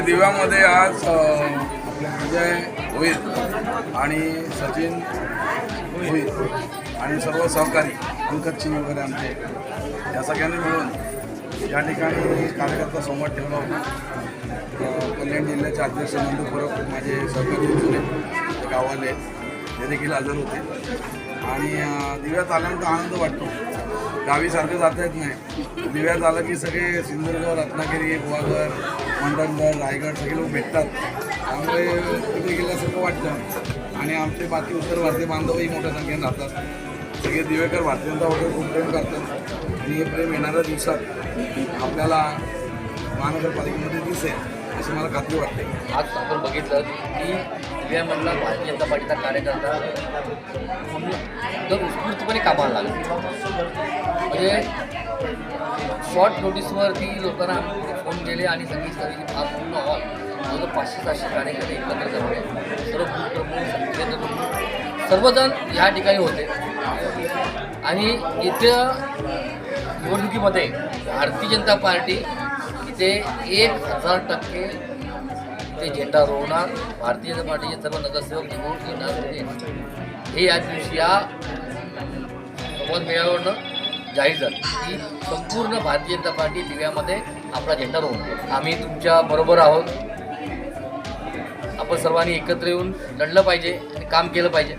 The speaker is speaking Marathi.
नाही दिव्यामध्ये आज विजय होईल आणि सचिन होईल आणि सर्व सहकारी पंकज सिंग वगैरे आमचे. या सगळ्यांनी मिळून या ठिकाणी कार्यकर्ता संवाद ठेवला होता. कल्याण जिल्ह्याचे अध्यक्ष नंदपूरक माझे सहकारी जुने गावाले ते देखील हजर होते. आणि दिव्यात आल्यानंतर आनंद वाटतो. गावी सारखं जाता येत नाही. दिव्यात आलं की सगळे सिंधुदुर्ग रत्नागिरी गोवाघर मंडणगड रायगड सगळे लोक भेटतात. त्यामुळे तिथे गेल्यासारखं वाटतं. आणि आमचे बाकी उत्तर भारतीय बांधवही मोठ्या संख्येने राहतात. सगळे दिवेकर भारतीय वगैरे खूप प्रेम करतात. आणि हे प्रेम येणाऱ्या दिवसात आपल्याला महानगरपालिकेमध्ये दिसेल अशी मला खात्री वाटते. आज आपण बघितलं की दिव्यामधला भारतीय जनता पार्टीचा कार्यकर्ता. एकदम उत्स्फूर्तपणे कामाला लागला. म्हणजे शॉर्ट नोटीसवरती लोकांना फोन केले आणि सगळी सगळी हा पूर्ण हॉल जवळ पाचशे सहाशे कार्यकर्ते एकत्र जमले सर्व प्रमुख केंद्र प्रमुख सर्वजण ह्या ठिकाणी होते. आणि इथं निवडणुकीमध्ये भारतीय जनता पार्टी इथे एक हजार टक्के ते झेंडा रोवणार भारतीय जनता पार्टीचे सर्व नगरसेवक निवडून येणार होते हे या दिवशी या संवाद मेळाव्यावरनं जाहीर झालं. की संपूर्ण भारतीय जनता पार्टी दिव्यामध्ये आपला झेंडा रोवणार आम्ही तुमच्या बरोबर आहोत. आपण सर्वांनी एकत्र येऊन लढलं पाहिजे आणि काम केलं पाहिजे.